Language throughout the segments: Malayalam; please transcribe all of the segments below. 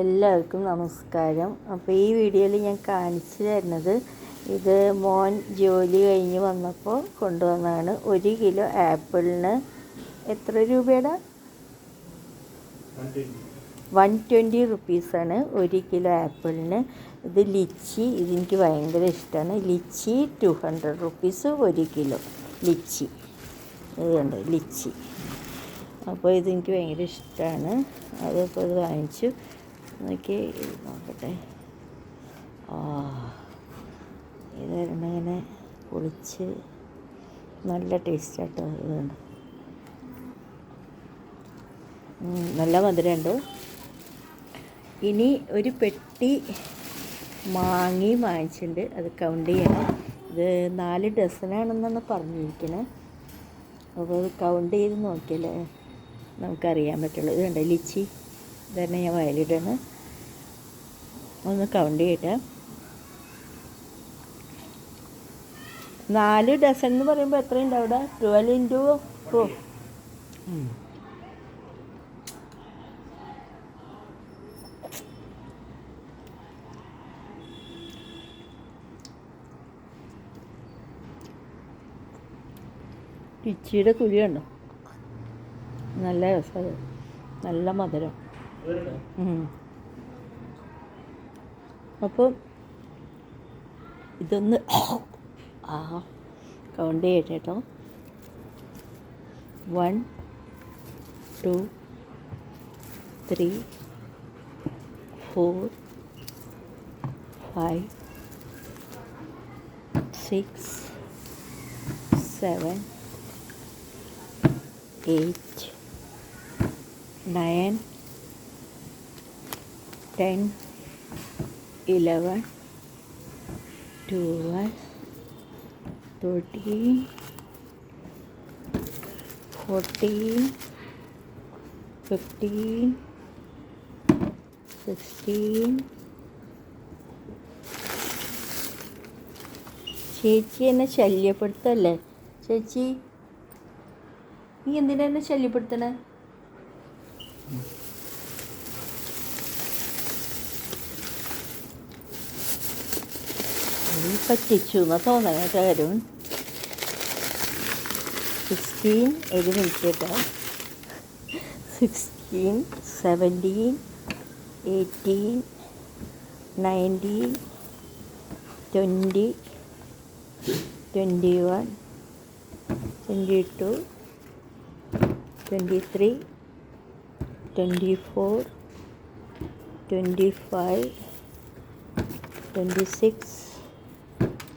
എല്ലാവർക്കും നമസ്കാരം. അപ്പോൾ ഈ വീഡിയോയിൽ ഞാൻ കാണിച്ചു തരുന്നത് ഇത് മോൻ ജോലി കഴിഞ്ഞ് വന്നപ്പോൾ കൊണ്ടുവന്നതാണ്. ഒരു കിലോ ആപ്പിളിന് എത്ര രൂപയുടെ? വൺ ട്വന്റി റുപ്പീസാണ് ഒരു കിലോ ആപ്പിളിന്. ഇത് ലിച്ചി ഇതെനിക്ക് ഭയങ്കര ഇഷ്ടമാണ്. ലിച്ചി ടു ഹൺഡ്രഡ് റുപ്പീസ് ഒരു കിലോ. ലിച്ചി. ഇതുണ്ട് ലിച്ചി. അപ്പോൾ ഇതെനിക്ക് ഭയങ്കര ഇഷ്ടമാണ്. അതിപ്പോൾ ഇത് വാങ്ങിച്ചു. നോക്കി നോക്കട്ടെ. ആ ഇത് ഇങ്ങനെ പൊളിച്ച് നല്ല ടേസ്റ്റ് ആട്ടോ ഇതുണ്ട് നല്ല മധുരമുണ്ട്? ഇനി ഒരു പെട്ടി മാങ്ങി വാങ്ങിച്ചിട്ടുണ്ട്. അത് കൗണ്ട് ചെയ്യണം. ഇത് നാല് ഡസനാണെന്നാണ് പറഞ്ഞിരിക്കുന്നത് അപ്പോൾ അത് കൗണ്ട് ചെയ്ത് നോക്കിയാലേ നമുക്കറിയാൻ പറ്റുള്ളൂ. ഇതുണ്ട് ലിച്ചി? ഇതന്നെ ഞാൻ വയലിടണം ഒന്ന് കൗണ്ട് ചെയ്യട്ടെ. നാല് ഡസൺ എന്ന് പറയുമ്പോൾ എത്രയുണ്ട് അവിടെ? ട്വൽവ് ഇന്റു ഫോർ ടിച്ചിയുടെ കുഴി നല്ല രസം നല്ല മധുരം. അപ്പോൾ ഇതൊന്ന് ആ കൗണ്ട് ചെയ്യട്ടെ കേട്ടോ. One two three four five six seven eight nine, ten, eleven, twelve, thirteen, fourteen, fifteen, sixteen. ചേച്ചി എന്നെ ശല്യപ്പെടുത്തല്ലേ ചേച്ചി നീ എന്തിനാ എന്നെ ശല്യപ്പെടുത്തണേ പറ്റിച്ചു. എന്നാ കേട്ടോ കാര്യം സിക്സ്റ്റീൻ ഒരു മിനിറ്റ് കേട്ടോ sixteen seventeen eighteen nineteen twenty twenty one twenty two 23 24 25 26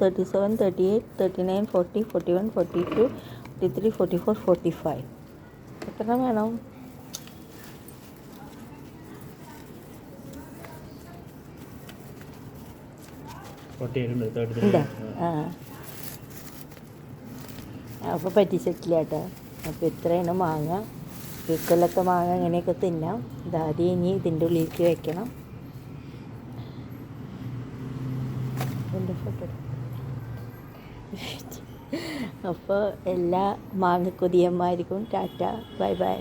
37 38 39 40 41 42 43 44 45 എത്ര വേണം? ഉണ്ടോ ആ. അപ്പോൾ പറ്റിച്ചിട്ടില്ല കേട്ടോ. അപ്പോൾ ഇത്രയാണ് മാങ്ങ. ഇക്കൊല്ലത്തെ മാങ്ങ അങ്ങനെയൊക്കെ തിന്നാം. ഇതാദ്യം ഇനി ഇതിന്റെ ഉള്ളിലേക്ക് വെക്കണം. ഇതിന്റെ ഫോട്ടോ അപ്പോൾ എല്ലാ മാങ്ങ ടാറ്റ ബൈ ബൈ.